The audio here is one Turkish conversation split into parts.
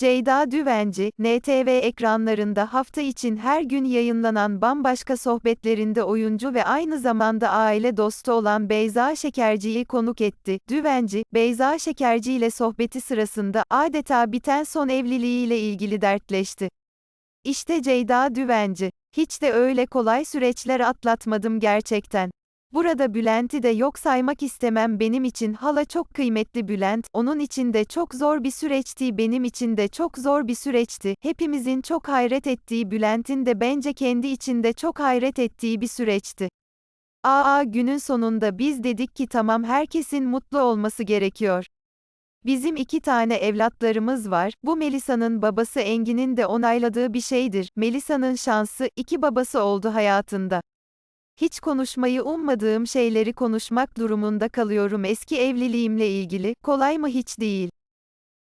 Ceyda Düvenci, NTV ekranlarında hafta için her gün yayınlanan bambaşka sohbetlerinde oyuncu ve aynı zamanda aile dostu olan Beyza Şekerci'yi konuk etti. Düvenci, Beyza Şekerci ile sohbeti sırasında adeta biten son evliliğiyle ilgili dertleşti. İşte Ceyda Düvenci. Hiç de öyle kolay süreçler atlatmadım gerçekten. Burada Bülent'i de yok saymak istemem benim için hala çok kıymetli Bülent, onun için de çok zor bir süreçti benim için de çok zor bir süreçti, hepimizin çok hayret ettiği Bülent'in de bence kendi içinde çok hayret ettiği bir süreçti. Aa günün sonunda biz dedik ki tamam herkesin mutlu olması gerekiyor. Bizim iki tane evlatlarımız var, bu Melisa'nın babası Engin'in de onayladığı bir şeydir, Melisa'nın şansı, iki babası oldu hayatında. Hiç konuşmayı ummadığım şeyleri konuşmak durumunda kalıyorum eski evliliğimle ilgili, kolay mı hiç değil.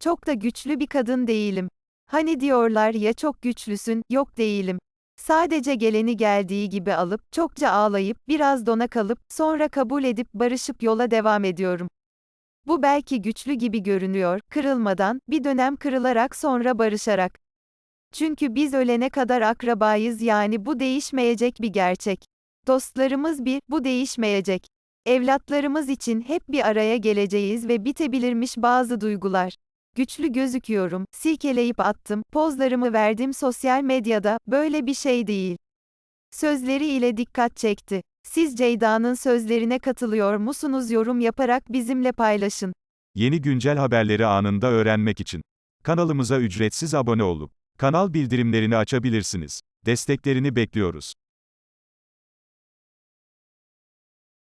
Çok da güçlü bir kadın değilim. Hani diyorlar ya çok güçlüsün, yok değilim. Sadece geleni geldiği gibi alıp, çokça ağlayıp, biraz dona kalıp, sonra kabul edip barışıp yola devam ediyorum. Bu belki güçlü gibi görünüyor, kırılmadan, bir dönem kırılarak sonra barışarak. Çünkü biz ölene kadar akrabayız yani bu değişmeyecek bir gerçek. Dostlarımız bir, bu değişmeyecek. Evlatlarımız için hep bir araya geleceğiz ve bitebilirmiş bazı duygular. Güçlü gözüküyorum, silkeleyip attım, pozlarımı verdim sosyal medyada, böyle bir şey değil. Sözleri ile dikkat çekti. Siz Ceyda'nın sözlerine katılıyor musunuz yorum yaparak bizimle paylaşın. Yeni güncel haberleri anında öğrenmek için kanalımıza ücretsiz abone olup kanal bildirimlerini açabilirsiniz. Desteklerini bekliyoruz.